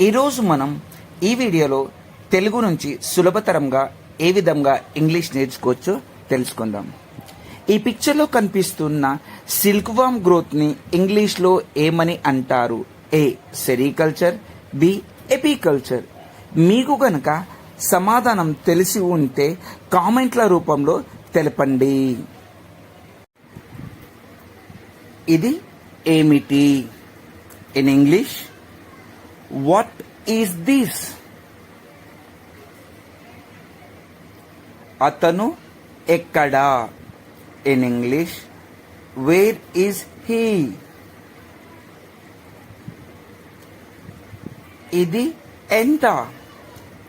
ఈరోజు మనం ఈ వీడియోలో తెలుగు నుంచి సులభతరంగా ఏ విధంగా ఇంగ్లీష్ నేర్చుకోవచ్చో తెలుసుకుందాం. ఈ పిక్చర్లో కనిపిస్తున్న సిల్క్ వామ్ గ్రోత్ని ఇంగ్లీష్లో ఏమని అంటారు? A sericulture B apiculture. మీకు గనక సమాధానం తెలిసి ఉంటే కామెంట్ల రూపంలో తెలపండి. ఇది ఏమిటి? In English what is this అతను ఎక్కడా? In English where is he ఇది ఎంత?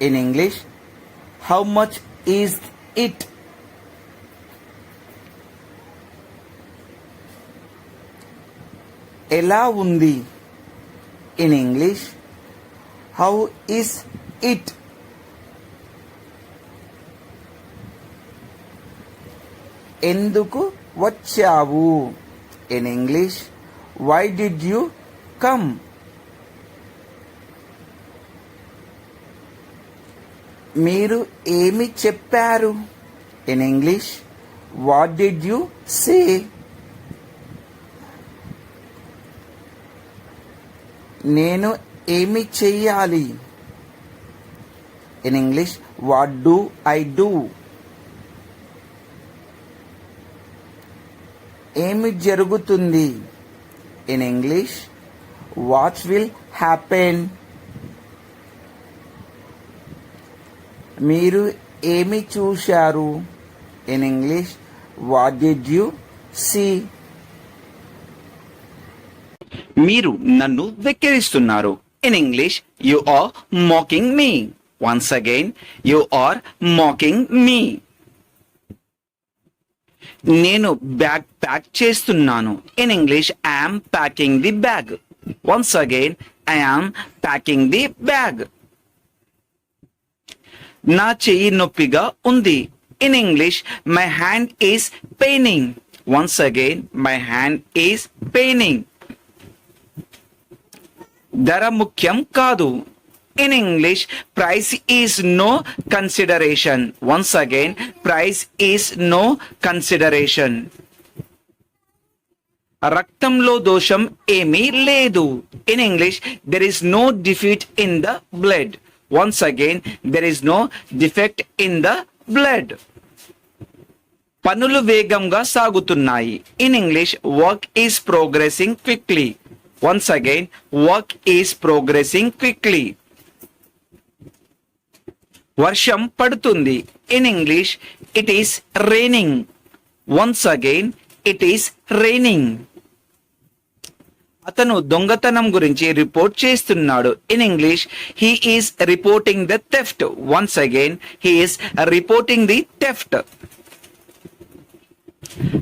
In English how much is it ఎలా ఉంది? In English how is it ఎందుకు వచ్చావు? In English why did you come మీరు ఏమి చెప్పారు? In English what did you say నేను ఏమి చెయ్యాలి? In English what do I do ఏమి జరుగుతుంది? In English what will happen మీరు ఏమి చూశారు? In English what did you see మీరు నన్ను వెక్కిరిస్తున్నారు. In English you are mocking me. Once again, you are mocking me నేను బ్యాగ్ ప్యాక్ చేస్తున్నాను. In English I'm packing the bag once again I'm packing the bag నా చెయ్యి నొప్పిగా ఉంది. In English my hand is paining once again my hand is paining ధర ముఖ్యం కాదు. In English price is no consideration once again price is no consideration రక్తంలో దోషం ఏమీ లేదు. In English there is no defeat in the blood once again there is no defect in the blood పనులు వేగంగా సాగుతున్నాయి. In English work is progressing quickly once again work is progressing quickly వర్షం పడుతుంది. In English it is raining once again it is raining అతను దొంగతనం గురించి report చేస్తున్నాడు. In English he is reporting the theft once again he is reporting the theft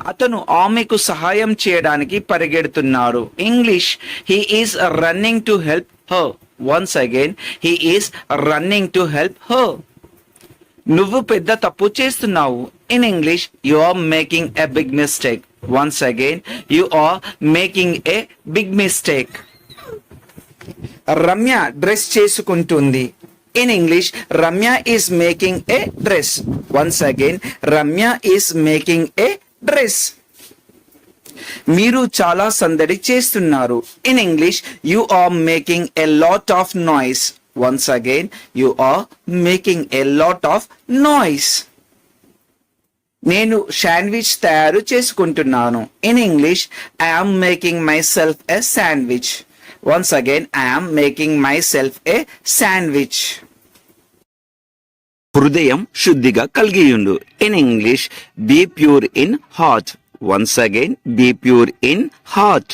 అతను ఆమెకు సహాయం చేయడానికి పరిగెడుతున్నాడు. English he is running to help her once again he is running to help her నువ్వు పెద్ద తప్పు చేస్తున్నావు. In English you are making a big mistake once again you are making a big mistake Ramya dress చేసుకుంటుంది. In English Ramya is making a dress once again Ramya is making a dress. మీరు చాలా సందడి చేస్తున్నారు. In English you are making a lot of noise once again you are making a lot of noise నేను sandwich తయారు చేసుకుంటున్నాను. In English I'm making myself a sandwich once again I'm making myself a sandwich హృదయం శుద్ధిగా కలిగియుండు. In English be pure in heart once again be pure in heart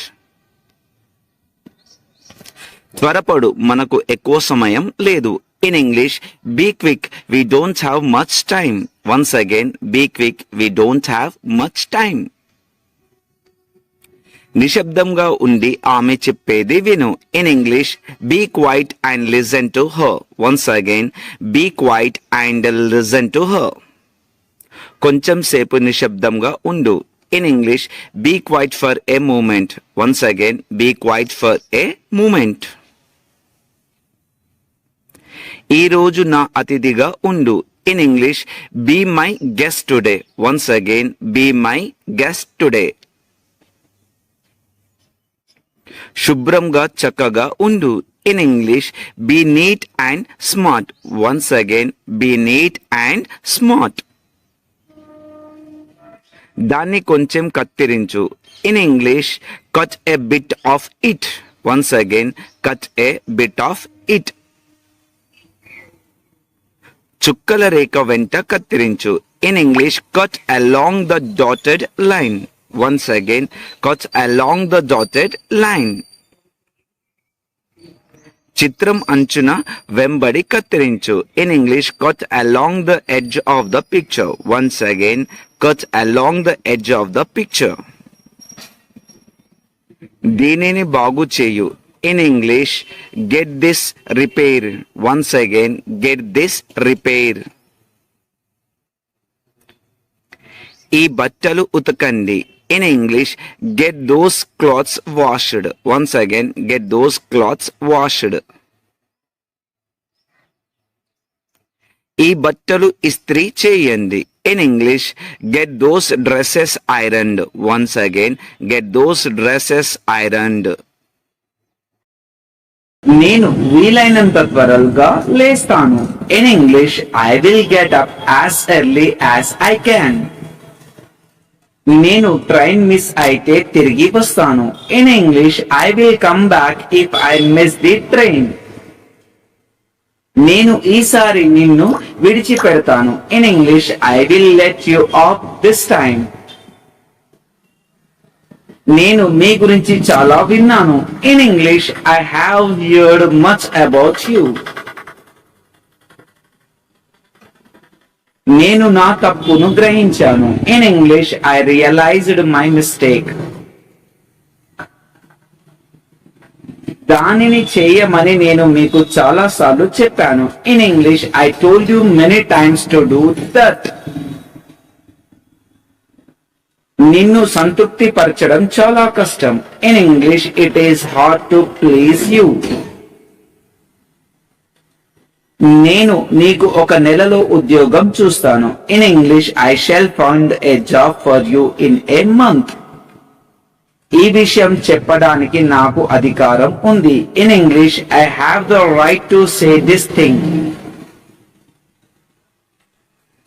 త్వరపడు మనకు ఎక్కువ సమయం లేదు. In English be quick we don't have much time once again be quick we don't have much time నిశ్శబ్దంగా ఉండి ఆమె చెప్పేది విను. In English be quiet and listen to her once again be quiet and listen to her కొంచెం సేపు నిశ్శబ్దంగా ఉండు. In English be quiet for a moment once again be quiet for a moment ఈరోజు నా అతిథిగా ఉండు. In English be my guest today once again be my guest today శుభ్రంగా చక్కగా ఉండు. In English be neat and smart once again be neat and smart దాన్ని కొంచెం కత్తిరించు. In English cut a bit off it once again cut a bit off it చుక్కల రేఖ వెంట కత్తిరించు. In English cut along the dotted line once again cut along the dotted line చిత్రం అంచున వెంబడి కత్తిరించు in English cut along the edge of the picture once again cut along the edge of the picture దీనిని బాగు చేయు in English get this repair once again get this repair ఈ బట్టలు ఉతకండి in English get those clothes washed once again get those clothes washed ఈ బట్టలు ఇస్త్రీ చేయండి. In English get those dresses ironed once again get those dresses ironed నేను వీలైనంత త్వరగా లేస్తాను. In English I will get up as early as I can నేను train miss అయితే తిరిగి వస్తాను. In English I will come back if I miss the train నేను ఈసారి నిన్ను విడిచిపెడతాను. In English I will let you off this time నేను మీ గురించి చాలా విన్నాను. In English I have heard much about you నేను నా తప్పును గ్రహించాను. In English I realised my mistake దానిని చేయమని నేను మీకు చాలా సార్లు చెప్పాను. In English I told you many times to do that నిన్ను సంతృప్తి పరచడం చాలా కష్టం. In English it is hard to please you నేను నీకు ఒక నెలలో ఉద్యోగం చూస్తాను. In English I shall found a job for you in a month ఈ విషయం చెప్పడానికి నాకు అధికారం ఉంది. In English I have the right to say this thing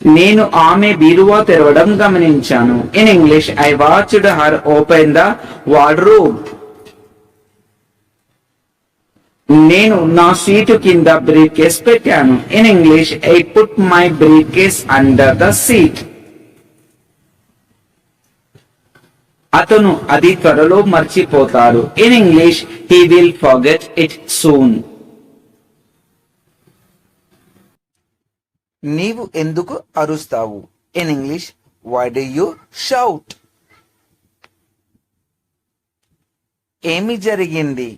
నేను ఆమె బీరువా తెరవడం గమనించాను. In English I watched her open the wardrobe నేను నా సీటు కింద బ్రీఫ్ కేస్ పెట్టాను. In English I put my briefcase under the seat అతను అది త్వరలో మర్చిపోతాడు. In English he will forget it soon నీవు ఎందుకు అరుస్తావు? In English why do you shout ఏమి జరిగింది?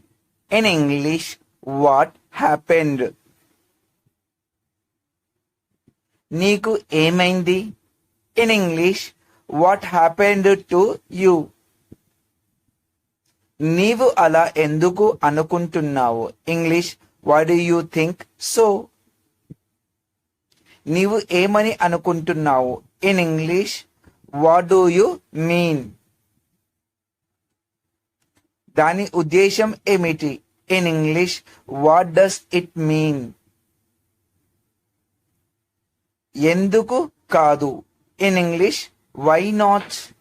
ఇన్ ఇంగ్లీష్ వాట్ హ్యాపెండ్ నీకు ఏమైంది? In English what happened to you నీవు అలా ఎందుకు అనుకుంటున్నావు? English what do you think so నీవు ఏమని అనుకుంటున్నావు? In English what do you mean దాని ఉద్దేశం ఏమిటి? In English what does it mean ఎందుకు కాదు? ఇన్ ఇంగ్లీష్ వై నాట్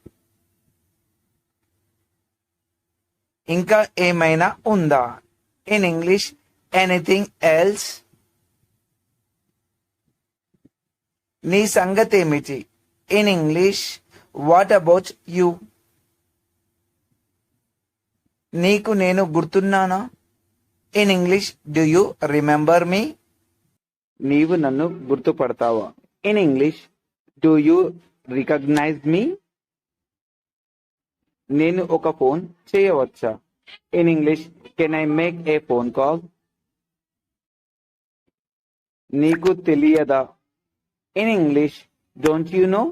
ఇంకా ఏమైనా ఉందా? ఇన్ ఇంగ్లీష్ ఎనీథింగ్ ఎల్స్ నీ సంగతి ఏమిటి in English what about you నీకు నేను గుర్తున్నానా? In English do you remember me నీవు నన్ను గుర్తుపడతావా? In English do you recognise me నేను ఒక ఫోన్ చేయవచ్చా? In English can I make a phone call నీకు తెలియదా? In English don't you know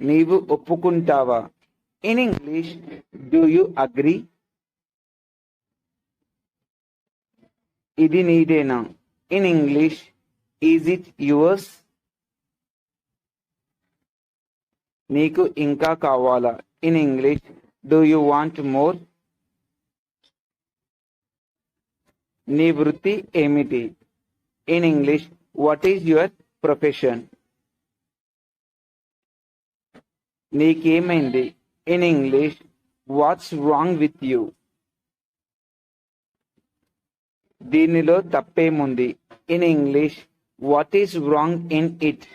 నీవు ఒప్పుకుంటావా? In English do you agree? ఇది నీదేనా? In English is it yours నీకు ఇంకా కావాలా? In English do you want more నీ వృత్తి ఏమిటి? In English what is your profession నీకేమైంది? In English what's wrong with you దీనిలో తప్పేముంది? In English what is wrong in it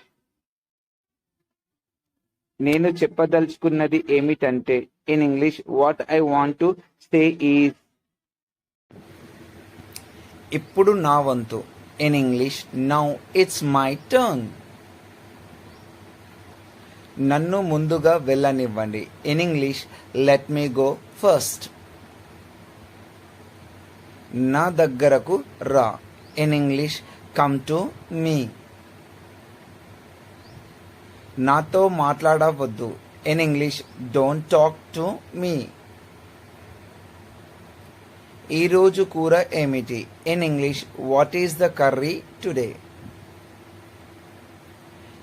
నేను చెప్పదలుచుకున్నది ఏమిటంటే in English what I want to stay is ఇప్పుడు నా వంతు. In English now it's my turn నన్ను ముందుగా వెళ్ళనివ్వండి. In English let me go first నా దగ్గరకు రా. In English come to me నాతో మాట్లాడవద్దు. In English don't talk to me ఈరోజు కూర ఏమిటి? In English what is the curry today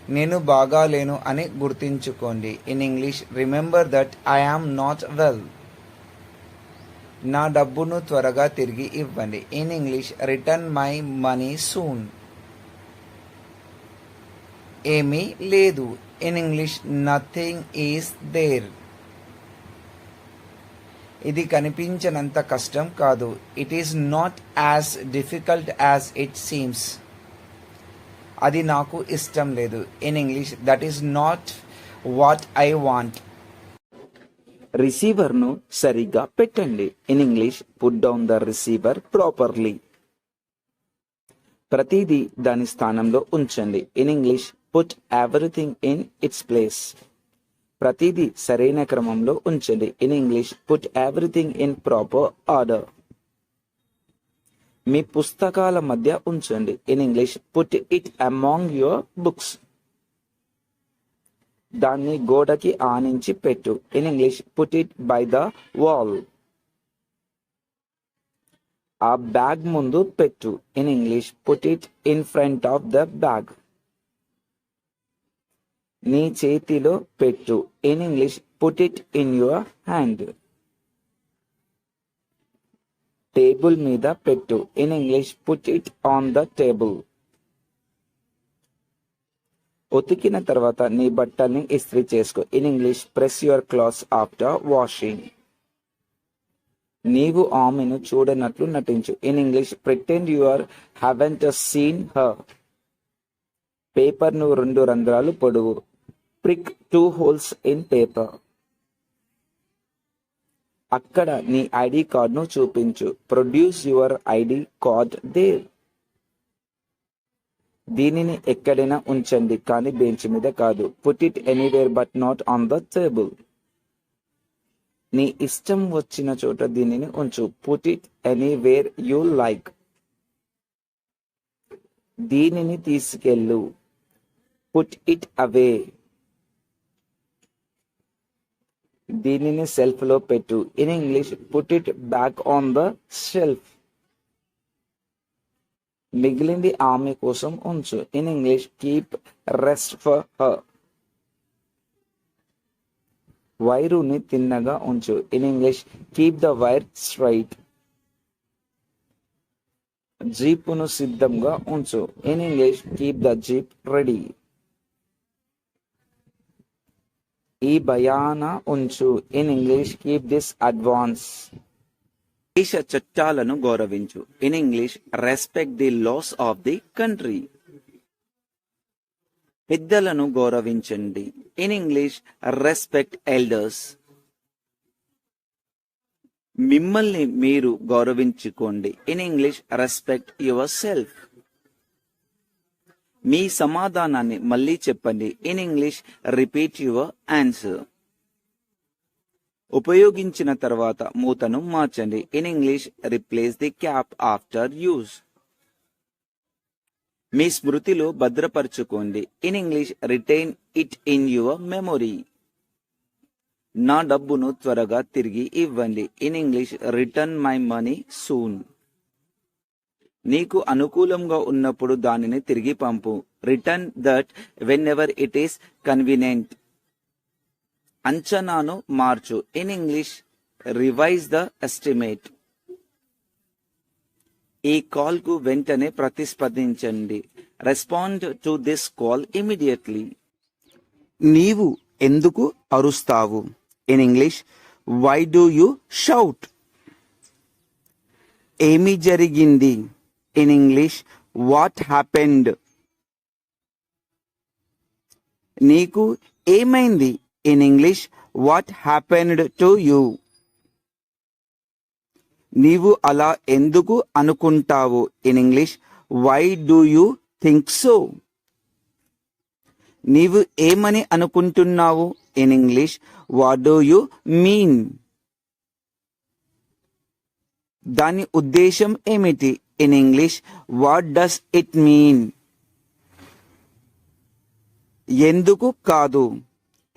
నేను బాగాలేను అని గుర్తుంచుకోండి. In English remember that I am not well నా డబ్బును త్వరగా తిరిగి ఇవ్వండి. In English return my money soon ఏమీ లేదు. In English nothing is there ఇది కనిపించనంత కష్టం కాదు. It is not as difficult as it seems అది నాకు ఇష్టం లేదు. In English that is not what I want రిసీవర్ను సరిగ్గా పెట్టండి. In English put down the receiver properly ప్రతిదీ దాని స్థానంలో ఉంచండి. In English put everything in its place ప్రతిదీ సరైన క్రమంలో ఉంచండి. In English put everything in proper order మీ పుస్తకాల మధ్య ఉంచండి. In English put it among your books దాన్ని గోడకి ఆనించి పెట్టు. In English put it by the wall ఆ బ్యాగ్ ముందు పెట్టు. In English put it in front of the bag నీ చేతిలో పెట్టు. In English put it in your hand table మీద పెట్టు. In English put it on the table ఉతికిన తర్వాత నీ బట్టల్ని ఇస్త్రీ చేసుకో. In English press your clothes after washing నీవు ఆమెను చూడనట్లు నటించు. In English pretend your haven't seen her పేపర్ను రెండు రంధ్రాలు పొడువు. Prick two holes in paper అక్కడ నీ ఐడి కార్డ్ను చూపించు. Produce your ID card there. దీనిని ఎక్కడైనా ఉంచండి కానీ బెంచ్ మీద కాదు. Put it anywhere but not on the table నీ ఇష్టం వచ్చిన చోట దీనిని ఉంచు. Put it anywhere you like దీనిని తీసుకెళ్ళు. పుట్ ఇట్ అవే దీనిని సెల్ఫ్లో పెట్టు. In English put it back on the shelf మిగిలింది ఆమె కోసం ఉంచు. In English keep rest for her వైరుని తిన్నగా ఉంచు. In English keep the wire straight జీపును సిద్ధంగా ఉంచు. In English keep the jeep ready ఈ భయాన ఉంచు. In English keep this advance దేశ చట్టాలను గౌరవించు. In English respect the laws of the country పెద్దలను గౌరవించండి. ఇన్ ఇంగ్లీష్ రెస్పెక్ట్ ఎల్డర్స్ మిమ్మల్ని మీరు గౌరవించుకోండి. In English respect yourself మీ సమాధానాన్ని మళ్ళీ చెప్పండి. In English repeat your answer ఉపయోగించిన తర్వాత మూతను మార్చండి. In English replace the cap after use మీ స్మృతిలో భద్రపరచుకోండి. In English retain it in your memory నా డబ్బును త్వరగా తిరిగి ఇవ్వండి. In English return my money soon నీకు అనుకూలంగా ఉన్నప్పుడు దానిని తిరిగి పంపు. Return that whenever it is convenient అంచనాను మార్చు. In English revise the estimate ఈ కాల్కు వెంటనే ప్రతిస్పందించండి. Respond to this call immediately నీవు ఎందుకు అరుస్తావు? In English why do you shout ఏమి జరిగింది? ఇన్ ఇంగ్లీష్ వాట్ హ్యాపెండ్ నీకు ఏమైంది in English what happened to you నీవు అలా ఎందుకు అనుకుంటావు in English why do you think so నీవు ఏమని అనుకుంటున్నావు in English what do you mean దాని ఉద్దేశం ఏమిటి? In English what does it mean ఎందుకు కాదు?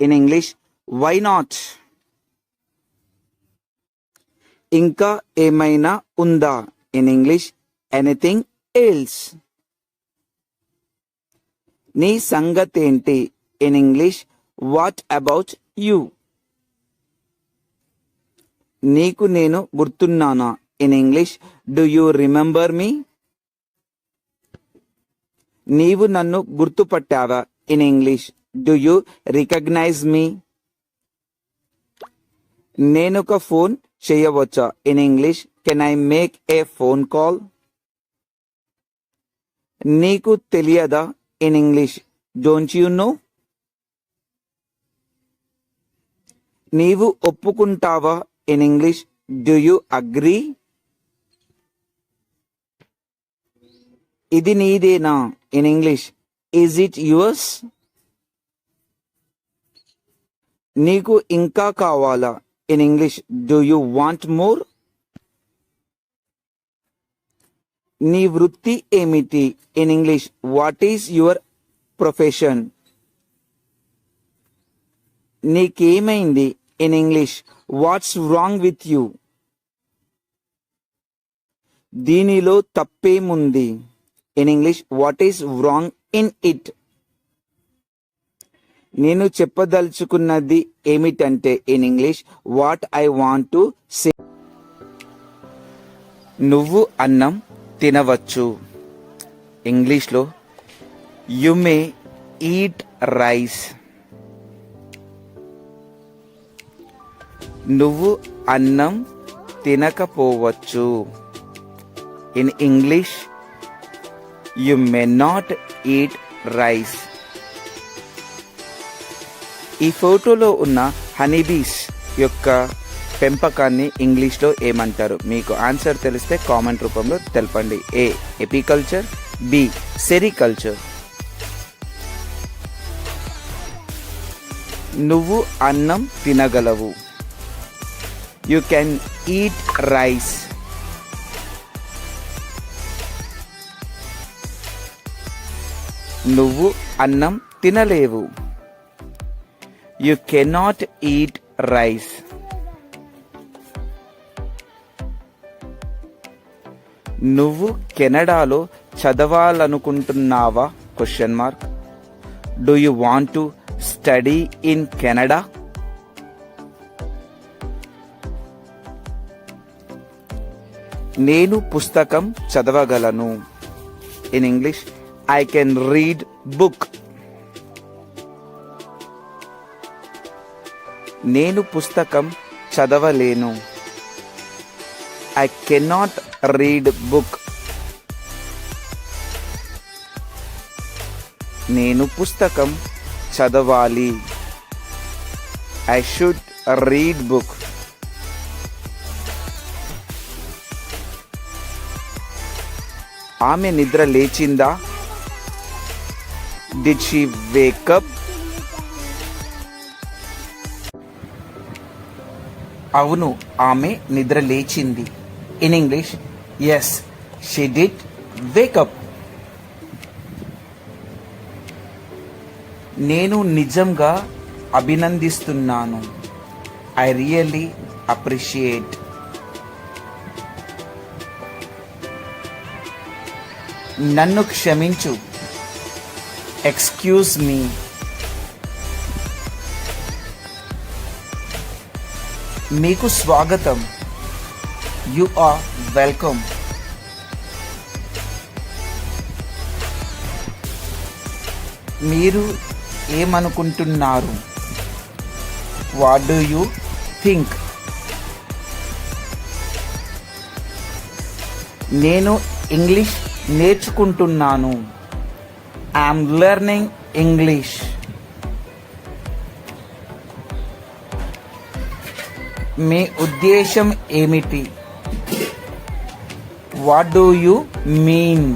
ఇన్ ఇంగ్లీష్ వై నాట్ ఇంకా ఏమైనా ఉందా? ఇన్ ఇంగ్లీష్ ఎనీథింగ్ ఎల్స్ నీ సంగతేంటి? In English what about you నీకు నేను గుర్తున్నానా? In English do you remember me నీవు నన్ను గుర్తుపట్టావా? In English do you recognise me నేనొక ఫోన్ చేయవచ్చా? In English can I make a phone call నీకు తెలియదా? In English don't you know నీవు ఒప్పుకుంటావా? In English do you agree ఇది నీదేనా? In English is it yours నీకు ఇంకా కావాలా? In English do you want more నీ వృత్తి ఏమిటి? In English what is your profession నీకేమైంది? In English what's wrong with you దీనిలో తప్పేముంది? In English what is wrong in it నేను చెప్పదలుచుకున్నది ఏమిటంటే in English what I want to say నువ్వు అన్నం తినవచ్చు. ఇంగ్లీష్లో యు మే ఈట్ రైస్ నువ్వు అన్నం తినకపోవచ్చు. In English you may not eat rice ఈ ఫోటోలో ఉన్న హనీబీస్ యొక్క పెంపకాన్ని ఇంగ్లీష్లో ఏమంటారు? మీకు ఆన్సర్ తెలిస్తే కామెంట్ రూపంలో తెలపండి. A apiculture B sericulture. నువ్వు అన్నం తినగలవు. యు కెన్ ఈట్ రైస్ నువ్వు అన్నం తినలేవు. యు కెనాట్ ఈట్ రైస్ నువ్వు కెనడాలో చదవాలనుకుంటున్నావా? Question mark do you want to study in Canada నేను పుస్తకం చదవగలను. In English I can read book నేను పుస్తకం చదవలేను. ఐ కెనాట్ రీడ్ బుక్ నేను పుస్తకం చదవాలి. ఐ షుడ్ రీడ్ బుక్ ఆమె నిద్ర లేచిందా? Did she wake up? అవును ఆమె నిద్ర లేచింది. In English yes she did wake up నేను నిజంగా అభినందిస్తున్నాను. ఐ రియల్లీ అప్రిషియేట్ నన్ను క్షమించు. ఎక్స్క్యూజ్ మీ మీకు స్వాగతం. యు ఆర్ వెల్కమ్ మీరు ఏమనుకుంటున్నారు? వాట్ డూ యూ థింక్ నేను ఇంగ్లీష్ నేర్చుకుంటున్నాను. ఐఎమ్ లెర్నింగ్ ఇంగ్లీష్ మీ ఉద్దేశం ఏమిటి? వాట్ డూ యూ మీన్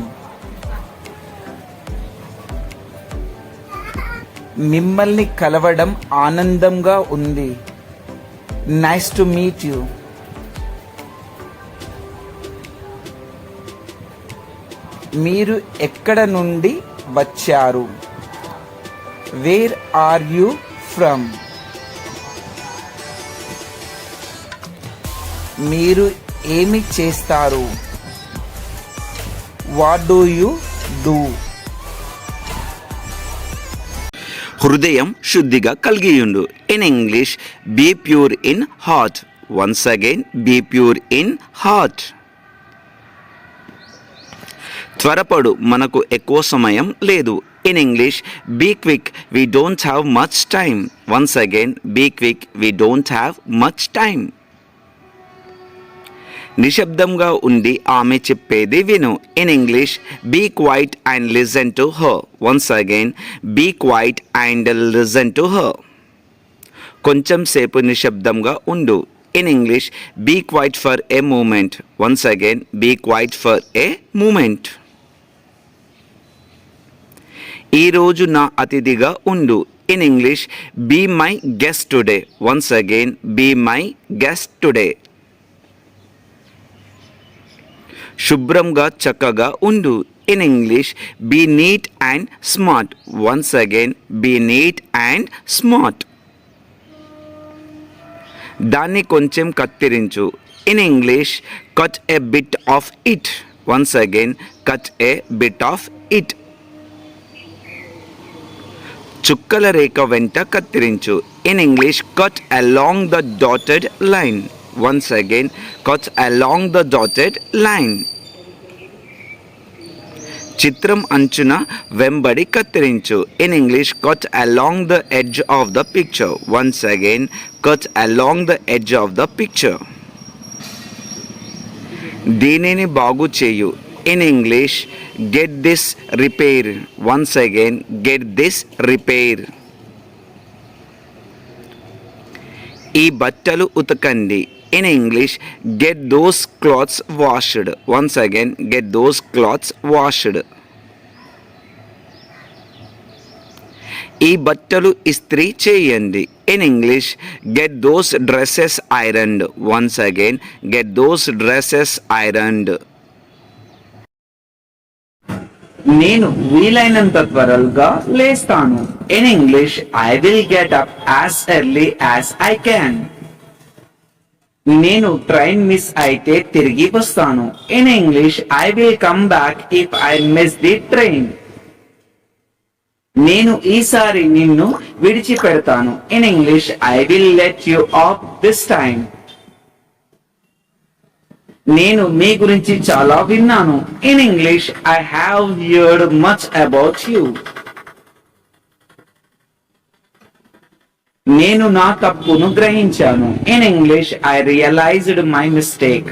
మిమ్మల్ని కలవడం ఆనందంగా ఉంది. నైస్ టు మీట్ యూ మీరు ఎక్కడ నుండి వచ్చారు. వేర్ ఆర్ యూ ఫ్రమ్ మీరు ఏమి చేస్తారు? వాట్ డూ యు డూ హృదయం శుద్ధిగా కలిగియుండు. In English be pure in heart once again be pure in heart త్వరపడు మనకు ఎక్కువ సమయం లేదు. In English be quick we don't have much time once again be quick we don't have much time నిశ్శబ్దంగా ఉండి ఆమె చెప్పేది విను. In English be quiet and listen to her once again be quiet and listen to her కొంచెం సేపు నిశ్శబ్దంగా ఉండు. In English be quiet for a moment once again be quiet for a moment ఈరోజు నా అతిథిగా ఉండు. In English be my guest today once again be my guest today శుభ్రంగా చక్కగా ఉండు. In English be neat and smart once again be neat and smart దాన్ని కొంచెం కత్తిరించు. In English cut a bit off it once again cut a bit off it చుక్కల రేఖ వెంట కత్తిరించు. In English cut along the dotted line once again cut along the dotted line చిత్రం అంచున వెంబడి కత్తిరించు. In English cut along the edge of the picture once again cut along the edge of the picture దీనిని బాగు చేయు. In English get this repair once again, get this repair ఈ బట్టలు ఉతకండి. In English get those clothes washed once again get those clothes washed ఈ బట్టలు ఇస్త్రీ చేయండి. In English get those dresses ironed once again get those dresses ironed నేను వీలైనంత త్వరగా లేస్తాను. In English I will get up as early as I can నేను train miss అయితే తిరిగి వస్తాను. In English I will come back if I miss the train నేను ఈసారి నిన్ను విడిచిపెడతాను. In English I will let you off this time నేను మీ గురించి చాలా విన్నాను. In English I have heard much about you నేను నా తప్పును గ్రహించాను. In English I realised my mistake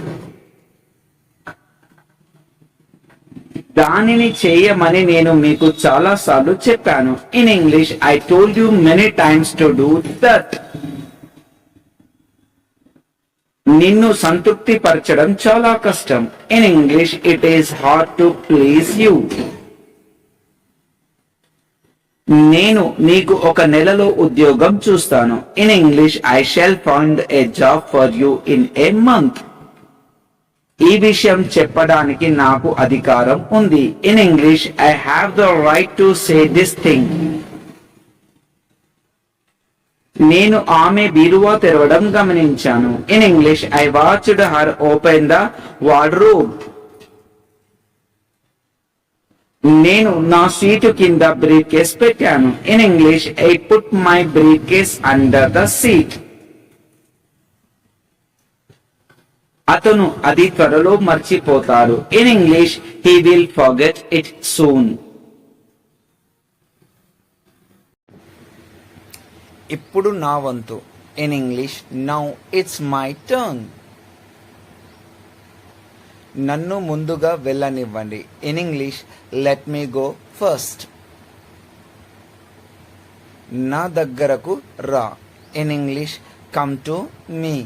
దానిని చేయమని నేను మీకు చాలా సార్లు చెప్పాను. In English I told you many times to do that నిన్ను సంతృప్తి పరచడం చాలా కష్టం. In English it is hard to please you నేను నీకు ఒక నెలలో ఉద్యోగం చూస్తాను. In English I shall find a job for you in a month ఈ విషయం చెప్పడానికి నాకు అధికారం ఉంది. In English I have the right to say this thing నేను ఆమె బీరువా తెరవడం గమనించాను. In English I watched her open the wardrobe నేను నా సీటు కింద బ్రీఫ్ కేస్ పెట్టాను. In English I put my briefcase under the seat అతను అది త్వరలో మర్చిపోతాడు. In English he will forget it soon ఇప్పుడు నా వంతు. In English now it's my turn నన్ను ముందుగా వెళ్ళనివ్వండి. In English let me go first నా దగ్గరకు రా. In English come to me